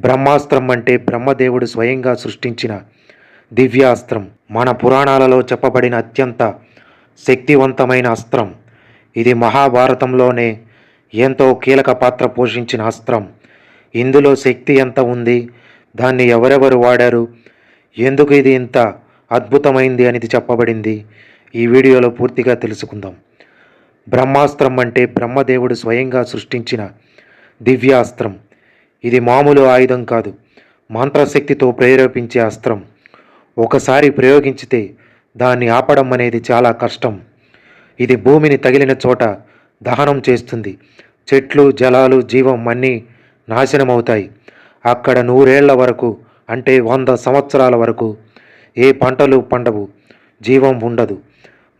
బ్రహ్మాస్త్రం అంటే బ్రహ్మదేవుడు స్వయంగా సృష్టించిన దివ్యాస్త్రం. మన పురాణాలలో చెప్పబడిన అత్యంత శక్తివంతమైన అస్త్రం. ఇది మహాభారతంలోనే ఎంతో కీలక పాత్ర పోషించిన అస్త్రం. ఇందులో శక్తి ఎంత ఉంది? దాన్ని ఎవరెవరు వాడారు? ఎందుకు ఇది ఇంత అద్భుతమైంది అనేది చెప్పబడింది. ఈ వీడియోలో పూర్తిగా తెలుసుకుందాం. బ్రహ్మాస్త్రం అంటే బ్రహ్మదేవుడు స్వయంగా సృష్టించిన దివ్యాస్త్రం. ఇది మామూలు ఆయుధం కాదు. మంత్రశక్తితో ప్రేరేపించే అస్త్రం. ఒకసారి ప్రయోగించితే దాన్ని ఆపడం అనేది చాలా కష్టం. ఇది భూమిని తగిలిన చోట దహనం చేస్తుంది. చెట్లు జలాలు జీవం అన్నీ నాశనమవుతాయి. అక్కడ నూరేళ్ళ వరకు అంటే వంద సంవత్సరాల వరకు ఏ పంటలు పండవు. జీవం ఉండదు.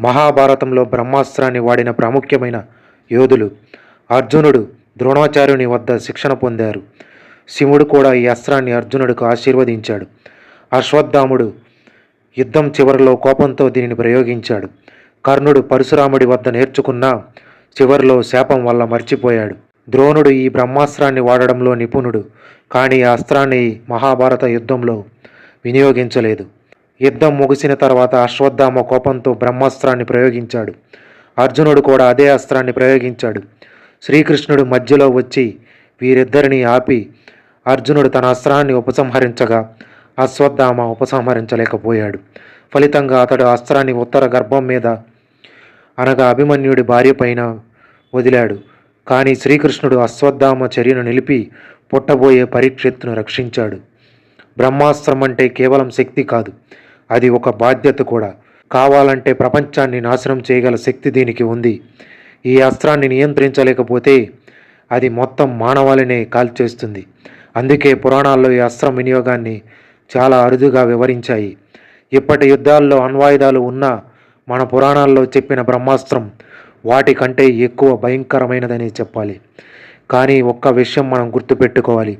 మహాభారతంలో బ్రహ్మాస్త్రాన్ని వాడిన ప్రాముఖ్యమైన యోధులు. అర్జునుడు ద్రోణాచార్యుని వద్ద శిక్షణ పొందారు. శివుడు కూడా ఈ అస్త్రాన్ని అర్జునుడికి ఆశీర్వదించాడు. అశ్వత్థాముడు యుద్ధం చివరిలో కోపంతో దీనిని ప్రయోగించాడు. కర్ణుడు పరశురాముడి వద్ద నేర్చుకున్న చివరిలో శాపం వల్ల మర్చిపోయాడు. ద్రోణుడు ఈ బ్రహ్మాస్త్రాన్ని వాడడంలో నిపుణుడు కానీ ఆ అస్త్రాన్ని మహాభారత యుద్ధంలో వినియోగించలేదు. యుద్ధం ముగిసిన తర్వాత అశ్వత్థామ కోపంతో బ్రహ్మాస్త్రాన్ని ప్రయోగించాడు. అర్జునుడు కూడా అదే అస్త్రాన్ని ప్రయోగించాడు. శ్రీకృష్ణుడు మధ్యలో వచ్చి వీరిద్దరిని ఆపి అర్జునుడు తన అస్త్రాన్ని ఉపసంహరించగా అశ్వత్థామ ఉపసంహరించలేకపోయాడు. ఫలితంగా అతడు అస్త్రాన్ని ఉత్తర గర్భం మీద అనగా అభిమన్యుడి భార్య పైన వదిలాడు. కానీ శ్రీకృష్ణుడు అశ్వత్థామ చర్యను నిలిపి పుట్టబోయే పరీక్షత్తును రక్షించాడు. బ్రహ్మాస్త్రం అంటే కేవలం శక్తి కాదు అది ఒక బాధ్యత కూడా. కావాలంటే ప్రపంచాన్ని నాశనం చేయగల శక్తి దీనికి ఉంది. ఈ అస్త్రాన్ని నియంత్రించలేకపోతే అది మొత్తం మానవాళినే కాల్చేస్తుంది. అందుకే పురాణాల్లో ఈ అస్త్రం వినియోగాన్ని చాలా అరుదుగా వివరించాయి. ఇప్పటి యుద్ధాల్లో అణ్వాయుధాలు ఉన్నా మన పురాణాల్లో చెప్పిన బ్రహ్మాస్త్రం వాటికంటే ఎక్కువ భయంకరమైనదని చెప్పాలి. కానీ ఒక్క విషయం మనం గుర్తుపెట్టుకోవాలి.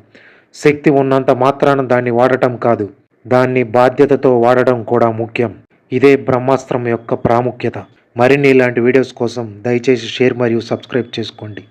శక్తి ఉన్నంత మాత్రాన దాన్ని వాడటం కాదు. దాన్ని బాధ్యతతో వాడటం కూడా ముఖ్యం. ఇదే బ్రహ్మాస్త్రం యొక్క ప్రాముఖ్యత. మరిన్ని ఇలాంటి వీడియోస్ కోసం దయచేసి షేర్ మరియు సబ్స్క్రైబ్ చేసుకోండి.